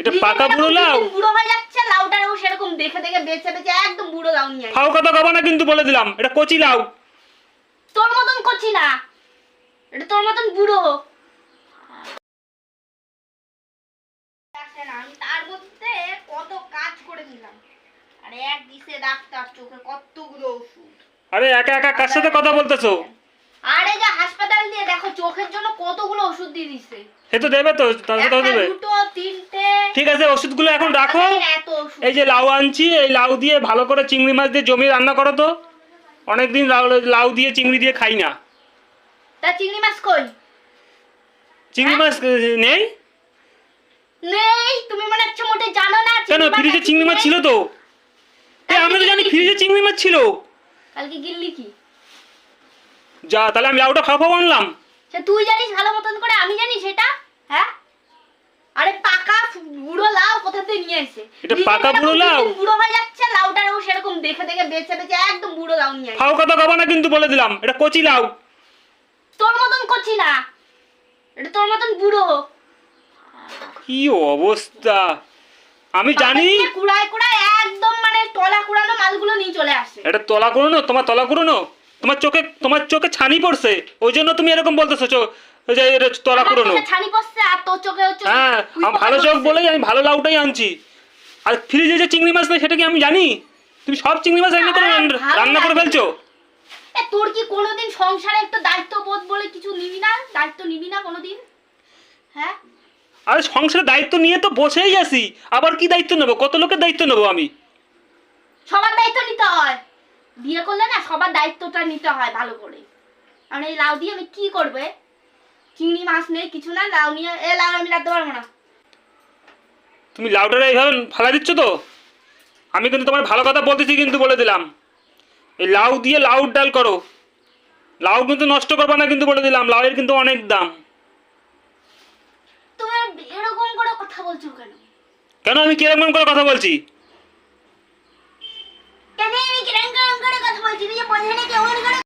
এটা পাকা বুড়ো লাউ? বুড়ো হয়ে যাচ্ছে সেরকম দেখে দেখে বেছে বেছে একদম বুড়ো লাউ নিয়ে। ফাও কথা কবা না কিন্তু বলে দিলাম এটা কচি লাউ। তোর মতন করছি না এটা তোর মতন বুড়ো। আমি তার মধ্যে কত কাজ করে দিলাম। আরে এক ডাক্তার চোখে কতগুলো ওষুধ। আরে একা একা কার সাথে কথা বলতেছো? আরে যা হাসপাতাল দিয়ে দেখো চোখের জন্য কতগুলো ওষুধ দিয়ে দিছে। সে তো দেবে তো তাহলে তো দেবে। দুটো ঠিক আছে ওষুধগুলো এখন রাখো। হাসপাতালে এত ওষুধ। এই যে লাউ আনছি এই লাউ দিয়ে ভালো করে চিংড়ি মাছ দিয়ে জমি রান্না করো তো। অনেকদিন লাউ লাউ দিয়ে চিংড়ি দিয়ে খাই না। তা চিংড়ি মাছ কই? চিংড়ি মাছ নেই? নেই তুমি মনে হচ্ছে মোটে জানো না কেন চিংড়ি মাছ ফ্রিজে চিংড়ি মাছ ছিল তো? আমরা তো জানি ফ্রিজে চিংড়ি মাছ ছিল। কালকে গিললি কি? যা তাহলে আমি লাউটা বানলাম সে তুই জানিস ভালো মতন করে আমি জানি সেটা হ্যাঁ আরে পাকা বুড়ো লাউ কোথা থেকে নিয়ে এসে এটা পাকা বুড়ো লাউ? বুড়ো হয়ে যাচ্ছে? সেরকম দেখে দেখে বেছে বেছে একদম বুড়ো লাউ নিয়ে। ফাও কথা কবা না কিন্তু বলে দিলাম এটা কচি লাউ। তোর মতন করছি না। এটা তোর মতন বুড়ো। কি অবস্থা? আমি জানি। কুড়ায় কুড়ায় একদম মানে তলা কুড়ানো মালগুলো নিয়ে চলে আসে। এটা তলা করো না তোমার তলা করো না তোমার চোখে তোমার চোখে ছানি পড়ছে? ওই জন্য তুমি এরকম বলতেছো যে এটা তলা আমার করো না চোখে ছানি পড়ছে আর তোর চোখে হচ্ছে হ্যাঁ ভালো চোখ বলেই আমি ভালো লাউটাই আনছি। আর ফ্রিজে যে চিংড়ি মাছ নেই সেটা কি আমি জানি? তুমি সব চিংড়ি মাছ রান্না করে রান্না করে ফেলছো? তোর কি কোনোদিন সংসারে একটু দায়িত্ববোধ বলে কিছু নিবি না? দায়িত্ব নিবি না কোনোদিন? হ্যাঁ? আরে সংসারের দায়িত্ব নিয়ে তো বসেই আছি। আবার কি দায়িত্ব নেব? কত লোকের দায়িত্ব নেব আমি? সবার দায়িত্ব নিতে হয়। বিয়ে করলে না সবার দায়িত্বটা নিতে হয় ভালো করে। কারণ এই লাউ দিয়ে আমি কি করবে চিংড়ি মাছ নেই কিছু না লাউ নিয়ে এ লাউ আমি রাখতে পারব না। তুমি লাউটারে এইভাবে ফালা দিচ্ছ তো? আমি কিন্তু তোমার ভালো কথা বলতেছি কিন্তু বলে দিলাম। এই লাউ দিয়ে লাউ ডাল করো। লাউ কিন্তু নষ্ট করবা না কিন্তু বলে দিলাম লাউয়ের কিন্তু অনেক দাম। তুমি এরকম করে কথা বলছো কেন? কেন আমি কীরকম করে কথা বলছি?